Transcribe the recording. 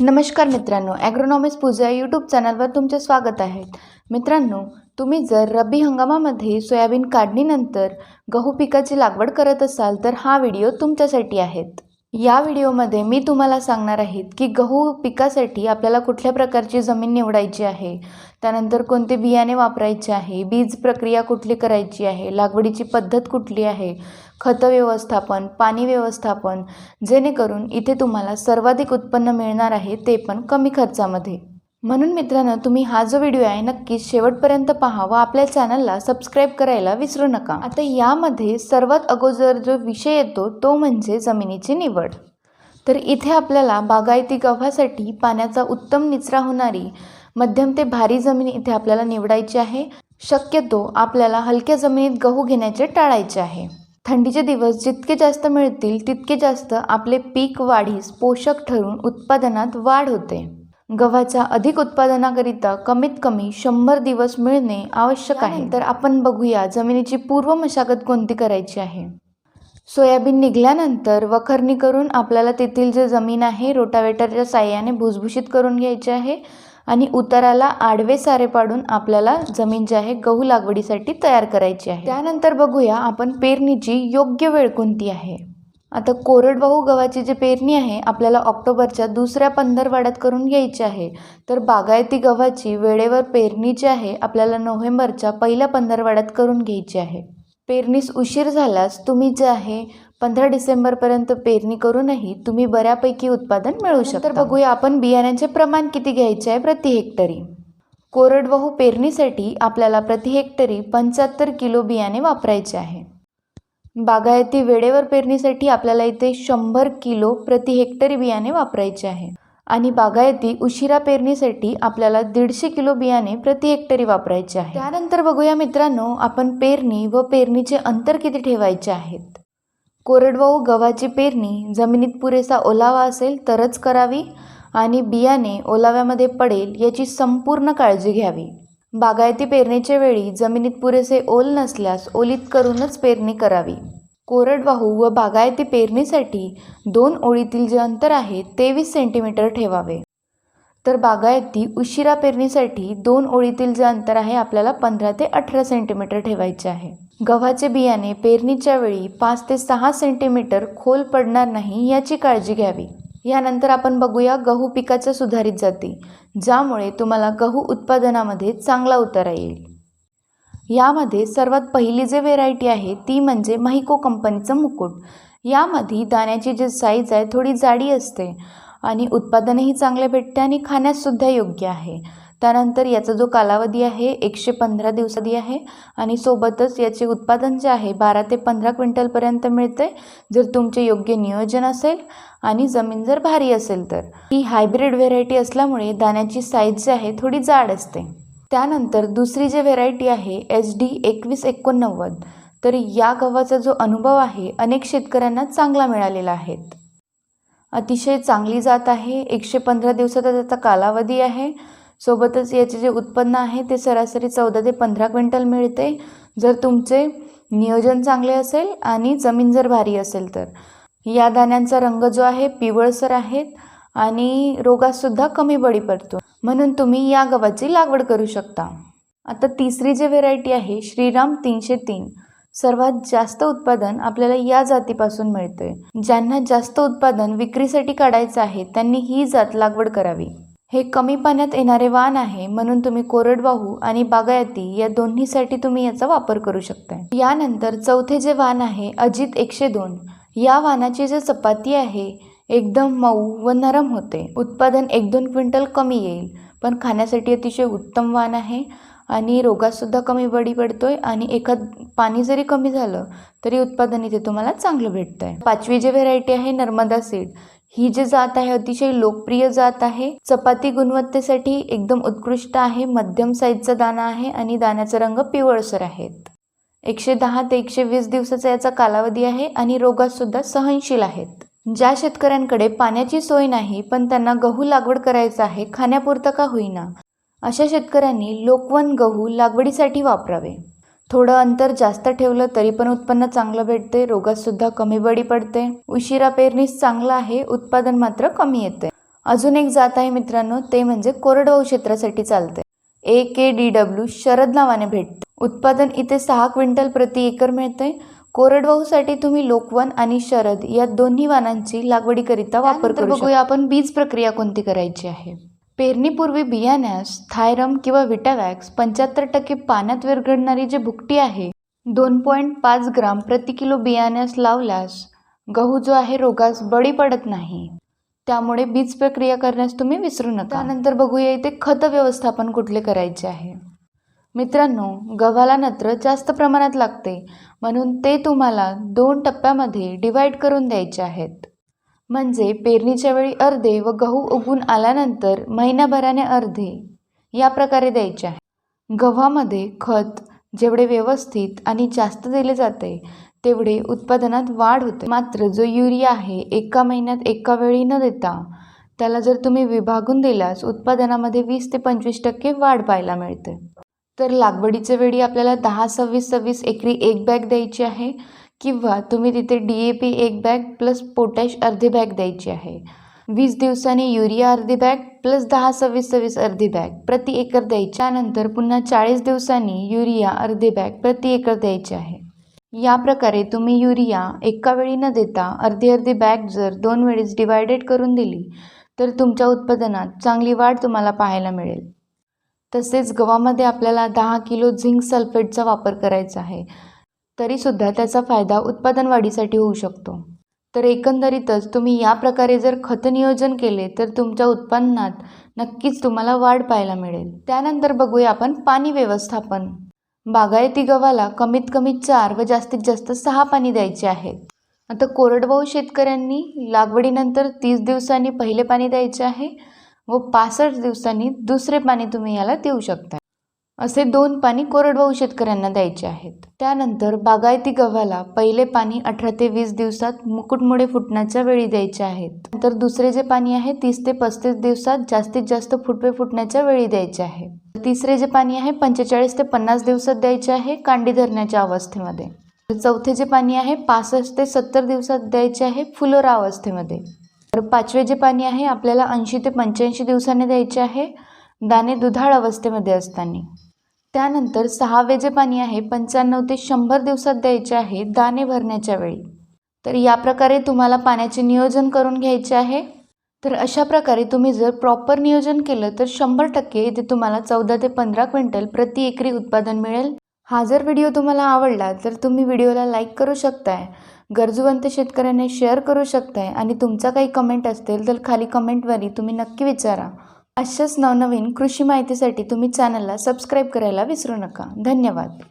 नमस्कार मित्रांनो ॲग्रोनॉमिक्स पूजा यूट्यूब चॅनलवर तुमचे स्वागत आहे. मित्रांनो तुम्ही जर रब्बी हंगामामध्ये सोयाबीन काढणीनंतर गहू पिकाची लागवड करत असाल तर हा व्हिडिओ तुमच्यासाठी आहेत. या व्हिडिओमध्ये मी तुम्हाला सांगणार आहेत की गहू पिकासाठी आपल्याला कुठल्या प्रकारची जमीन निवडायची आहे त्यानंतर कोणते बियाणे वापरायचे आहे बीज प्रक्रिया कुठली करायची आहे लागवडीची पद्धत कुठली आहे खतं व्यवस्थापन पाणी व्यवस्थापन जेणेकरून इथे तुम्हाला सर्वाधिक उत्पन्न मिळणार आहे ते पण कमी खर्चामध्ये. म्हणून मित्रांनो तुम्ही हा जो व्हिडिओ आहे नक्कीच शेवटपर्यंत पहा व आपल्या चॅनलला सबस्क्राईब करायला विसरू नका. आता यामध्ये सर्वात अगोदर जो विषय येतो तो म्हणजे जमिनीची निवड. तर इथे आपल्याला बागायती गव्हासाठी पाण्याचा उत्तम निचरा होणारी मध्यम ते भारी जमीन इथे आपल्याला निवडायची आहे. शक्यतो आपल्याला हलक्या जमिनीत गहू घेण्याचे टाळायचे आहे. थंडीचे दिवस जितके जास्त मिळतील तितके जास्त आपले पीक वाढीस पोषक ठरून उत्पादनात वाढ होते. गव्हाच्या अधिक उत्पादनाकरिता कमीत कमी शंभर दिवस मिळणे आवश्यक आहे. तर आपण बघूया जमिनीची पूर्व मशागत कोणती करायची आहे. सोयाबीन निघल्यानंतर वखरणी करून आपल्याला तेथील जे जमीन आहे रोटावेटरच्या साह्याने भुसभुशीत करून घ्यायचे आहे. आणि उताराला आडवे सारे पाडून आपल्याला जमीन जी आहे गहू लागवडीसाठी तयार करायची आहे. त्यानंतर बघूया आपण पेरणीची योग्य वेळ कोणती आहे. आता कोरडवाहू गव्हाची जी पेरणी आहे आपल्याला ऑक्टोबरच्या दुसऱ्या पंधरवाड्यात करून घ्यायची आहे. तर बागायती गव्हाची वेळेवर पेरणी जी आहे आपल्याला नोव्हेंबरच्या पहिल्या पंधरवाड्यात करून घ्यायची आहे. पेरणीस उशीर झाल्यास तुम्ही जे आहे पंधरा डिसेंबरपर्यंत पेरणी करूनही तुम्ही बऱ्यापैकी उत्पादन मिळवू शकता. तर बघूया आपण बियाण्याचे प्रमाण किती घ्यायचे आहे प्रति हेक्टरी? कोरडवाहू पेरणीसाठी आपल्याला प्रति हेक्टरी पंच्याहत्तर किलो बियाणे वापरायचे आहे. बागायती वेळेवर पेरणीसाठी आपल्याला इथे शंभर किलो प्रति हेक्टरी बियाणे वापरायचे आहे. आणि बागायती उशिरा पेरणीसाठी आपल्याला दीडशे किलो बियाणे प्रति हेक्टरी वापरायचे आहे. त्यानंतर बघूया मित्रांनो आपण पेरणी व पेरणीचे अंतर किती ठेवायचे आहेत? कोरडवाहू गव्हाची पेरणी जमिनीत पुरेसा ओलावा असेल तरच करावी आणि बियाणे ओलाव्यामध्ये पडेल याची संपूर्ण काळजी घ्यावी. बागायती पेरणीच्या वेळी जमिनीत पुरेसे ओल नसल्यास ओलीत करूनच पेरणी करावी. कोरडवाहू व बागायती पेरणीसाठी दोन ओळीतील जे अंतर आहे तेवीस सेंटीमीटर ठेवावे. तर बागायती उशिरा पेरणीसाठी दोन ओळीतील जे अंतर आहे आपल्याला पंधरा ते अठरा सेंटीमीटर ठेवायचे आहे. गव्हाचे बियाणे पेरणीच्या वेळी पाच ते सहा सेंटीमीटर खोल पडणार नाही याची काळजी घ्यावी. यानंतर आपण बघूया गहू पिकाच्या सुधारित जाती ज्यामुळे तुम्हाला गहू उत्पादनामध्ये चांगला उतारा येईल. यामध्ये सर्वात पहिली जे व्हेरायटी आहे ती म्हणजे महिको कंपनीचं मुकुट. यामध्ये दाण्याची जी साईज आहे थोडी जाडी असते आणि उत्पादनही चांगले भेटते आणि खाण्याससुद्धा योग्य आहे. त्यानंतर याचा जो कालावधी आहे एकशे पंधरा दिवसादी आहे आणि सोबतच याचे उत्पादन जे आहे बारा ते पंधरा क्विंटलपर्यंत मिळते जर तुमचे योग्य नियोजन असेल आणि जमीन जर भारी असेल तर. ही हायब्रिड व्हेरायटी असल्यामुळे दाण्याची साईज जी आहे थोडी जाड असते. त्यानंतर दुसरी जी व्हेरायटी आहे एच डी एकवीस एकोणनव्वद. तर या गव्हाचा जो अनुभव आहे अनेक शेतकऱ्यांना चांगला मिळालेला आहे. अतिशय चांगली जात आहे. एकशे पंधरा दिवसाचा त्याचा कालावधी आहे. सोबतच याचे जे उत्पन्न आहे ते सरासरी चौदा ते पंधरा क्विंटल मिळते. जर तुमचे नियोजन चांगले असेल आणि जमीन जर भारी असेल तर. या दाण्यांचा रंग जो आहे पिवळसर आहेत आणि रोगातसुद्धा कमी बळी पडतो. म्हणून तुम्ही या गव्हाची लागवड करू शकता. आता तिसरी जी व्हेरायटी आहे श्रीराम तीनशे तीन. सर्वात जास्त उत्पादन आपल्याला या जातीपासून मिळते. ज्यांना जास्त उत्पादन विक्रीसाठी काढायचं आहे त्यांनी ही जात लागवड करावी. हे कमी पाण्यात येणारे वाण आहे म्हणून तुम्ही कोरडवाहू आणि बागायती या दोन्हीसाठी तुम्ही याचा वापर करू शकता यानंतर चौथे जे वाण आहे अजित एकशे दोन या वाणाची जे चपाती आहे एकदम मऊ व नरम होते. उत्पादन एक दोन क्विंटल कमी येईल पण खाण्यासाठी अतिशय उत्तम वाण आहे आणि रोगातसुद्धा कमी बळी पडतोय आणि एखाद पाणी जरी कमी झालं तरी उत्पादन इथे तुम्हाला चांगलं भेटतं आहे पाचवी जी व्हेरायटी आहे नर्मदा सीड ही जी जात आहे अतिशय लोकप्रिय जात आहे. चपाती गुणवत्तेसाठी एकदम उत्कृष्ट आहे मध्यम साईजचा दाणा आहे आणि दाण्याचा रंग पिवळसर आहेत. एकशे दहा ते एकशे वीस दिवसाचा याचा कालावधी आहे आणि रोगातसुद्धा सहनशील आहेत. ज्या शेतकऱ्यांकडे पाण्याची सोय नाही पण त्यांना गहू लागवड करायचा आहे खाण्यापुरतं का होईना? अशा शेतकऱ्यांनी लोकवन गहू लागवडीसाठी वापरावे. थोडं अंतर जास्त ठेवलं तरी पण उत्पन्न चांगलं भेटते रोगातसुद्धा कमी बळी पडते उशिरा पेरणीस चांगलं आहे उत्पादन मात्र कमी येते अजून एक जात आहे मित्रांनो ते म्हणजे कोरडवाहू क्षेत्रासाठी चालते A K D W Sharad नावाने भेटते. उत्पादन इथे सहा क्विंटल प्रति एकर मिळते कोरडवाहूसाठी तुम्ही लोकवन आणि शरद या दोन्ही वाणांची लागवडीकरिता वापर करू बघूया आपण बीज प्रक्रिया कोणती करायची आहे. पेरणीपूर्वी बियाण्यास थायरम किंवा विटावॅक्स पंच्याहत्तर टक्के पाण्यात विरघळणारी जी भुकटी आहे दोन पॉईंट पाच ग्राम प्रति किलो बियाण्यास लावल्यास गहू जो आहे रोगास बळी पडत नाही. त्यामुळे बीज प्रक्रिया करण्यास तुम्ही विसरू नका. त्यानंतर बघूया इथे खत व्यवस्थापन कुठले करायचे आहे. मित्रांनो गव्हाला नत्र जास्त प्रमाणात लागते म्हणून ते तुम्हाला दोन टप्प्यामध्ये डिवाईड करून द्यायचे आहेत. म्हणजे पेरणीच्या वेळी अर्धे व गहू उगून आल्यानंतर महिन्याभराने अर्धे. या प्रकारे द्यायचे आहे. गव्हामध्ये खत जेवढे व्यवस्थित आणि जास्त दिले जाते तेवढे उत्पादनात वाढ होते. मात्र जो युरिया आहे एका महिन्यात एका वेळी न देता त्याला जर तुम्ही विभागून दिल्यास उत्पादनामध्ये वीस ते पंचवीस टक्के वाढ पाहायला मिळते. तर लागवडीच्या वेळी आपल्याला दहा सव्वीस सव्वीस एकरी एक बॅग द्यायची आहे. किंवा तुम्ही तिथे डी ए पी एक बॅग प्लस पोटॅश अर्धी बॅग द्यायची आहे. वीस दिवसांनी युरिया अर्धी बॅग प्लस दहा सव्वीस सव्वीस अर्धी बॅग प्रति एकर द्यायची. त्यानंतर पुन्हा चाळीस दिवसांनी युरिया अर्धी बॅग प्रति एकर द्यायची आहे. या प्रकारे तुम्ही युरिया एका वेळी न देता अर्धी अर्धी बॅग जर दोन वेळेस डिवायडेड करून दिली तर तुमच्या उत्पादनात चांगली वाढ तुम्हाला पाहायला मिळेल. तसेच गव्हामध्ये आपल्याला दहा किलो झिंक सल्फेटचा वापर करायचा आहे. तरीसुद्धा त्याचा फायदा उत्पादन वाढीसाठी होऊ शकतो. तर एकंदरीतच तुम्ही या प्रकारे जर खत नियोजन केले तर तुमच्या उत्पन्नात नक्कीच तुम्हाला वाढ पाहायला मिळेल. त्यानंतर बघूया आपण पाणी व्यवस्थापन. बागायती गव्हाला कमीत कमी चार व जास्तीत जास्त सहा पाणी द्यायचे आहेत आता कोरडवाहू शेतकऱ्यांनी लागवडीनंतर तीस दिवसांनी पहिले पाणी द्यायचे आहे व पासष्ट दिवसांनी दुसरे पाणी तुम्ही याला देऊ शकता. असे दोन पाणी कोरडवाहू शेतकऱ्यांना द्यायचे आहेत. त्यानंतर बागायती गव्हाला पहिले पाणी अठरा ते वीस दिवसात मुकुटमुळे फुटण्याच्या वेळी द्यायचे आहेत. नंतर दुसरे जे पाणी आहे तीस ते पस्तीस दिवसात जास्तीत जास्त फुटवे फुटण्याच्या वेळी द्यायचे आहे तिसरे जे पाणी आहे पंचेचाळीस ते पन्नास दिवसात द्यायचे आहे कांडी धरण्याच्या अवस्थेमध्ये. चौथे जे पाणी आहे पासष्ट ते सत्तर दिवसात द्यायचे आहे फुलोरा अवस्थेमध्ये. तर पाचवे जे पाणी आहे आपल्याला ऐंशी ते पंच्याऐंशी दिवसांनी द्यायचे आहे दाणे दुधाळ अवस्थेमध्ये असताना. त्यानंतर सहावे जे पाणी आहे पंच्याण्णव ते शंभर दिवसात द्यायचे आहे दाणे भरण्याच्या वेळी. तर या प्रकारे तुम्हाला पाण्याचे नियोजन करून घ्यायचे आहे. तर अशा प्रकारे तुम्ही जर प्रॉपर नियोजन केलं तर शंभर टक्के इथे तुम्हाला चौदा ते पंधरा क्विंटल प्रति एकरी उत्पादन मिळेल. हा जर व्हिडिओ तुम्हाला आवडला तर तुम्ही व्हिडिओला लाईक करू शकताय गरजूवंत शेतकऱ्यांना शेअर करू शकताय आणि तुमचा काही कमेंट असतील तर खाली कमेंटवरी तुम्ही नक्की विचारा. अशाच नवनवीन कृषी माहितीसाठी तुम्ही चॅनलला सबस्क्राईब करायला विसरू नका. धन्यवाद.